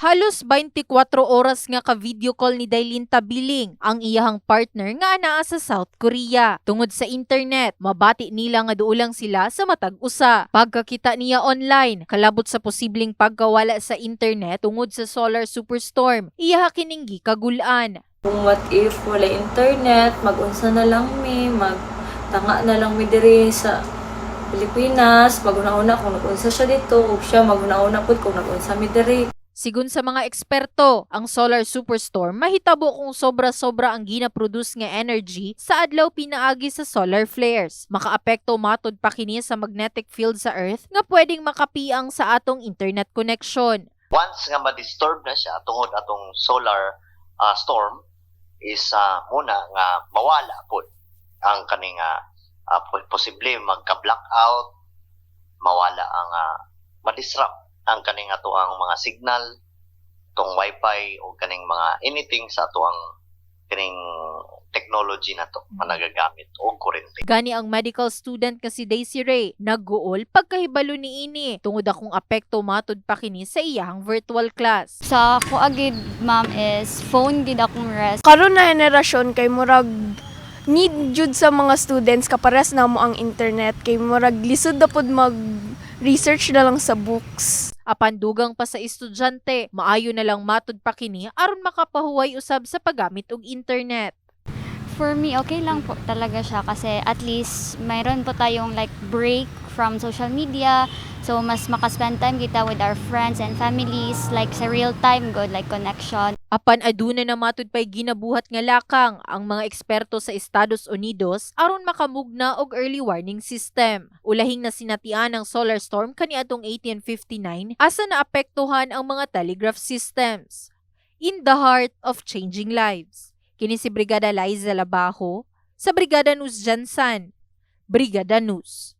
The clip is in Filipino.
Halos 24 oras nga ka video call ni Dailin Tabiling ang iyahang partner nga anaa sa South Korea. Tungod sa internet, mabati nila nga duulang sila sa matag usa. Pagkakita niya online, kalabot sa posibleng pagkawala sa internet tungod sa solar superstorm, iyaha kining kagulan. Kung what if wala internet, mag-unsa na lang mi, magtanga na lang mi diri sa Pilipinas, maguna-una kung nag-unsa siya dito, ug siya maguna-una pud kung nag-unsa mi diri. Sigun sa mga eksperto, ang solar superstorm mahitabo kung sobra-sobra ang gina-produce nga energy sa adlaw pinaagi sa solar flares. Makaapekto matod pa kini sa magnetic field sa Earth nga pwedeng makapiang sa atong internet connection. once nga ma-disturb na siya tungod atong solar ah, storm is ah, muna nga mawala po ang kaning po- posible magka-blackout mawala ang ah, ma-disrupt ang kaning ato ang mga signal tong wifi o kaning mga anything sa ato ang kaning technology na to nga nagagamit o kuryente Gani ang medical student nga si Daisy Ray nagguol pagkahibalo ni ini tungod akong apekto matod pa kini sa iyahang virtual class. Sa ako agid ma'am is phone gid akong rest. karon na henerasyon kay murag need jud sa mga students kapares na mo ang internet kay murag lisod na pud mag research na lang sa books. Apan dugang pa sa estudyante, maayo na lang matod pa kini aron makapahuway usab sa paggamit og internet. For me, okay lang po talaga siya kasi at least mayroon po tayong like break from social media. So, mas makaspend time kita with our friends and families like sa real time, good like connection. Apan aduna na matud pay ginabuhat nga lakang ang mga eksperto sa Estados Unidos aron makamugna og early warning system. Ulahing na sinatian ang solar storm kaniadtong 1859 asa naapektuhan ang mga telegraph systems. In the heart of changing lives. Kini si Brigada Liza Labajo sa Brigada News Jansan. Brigada News.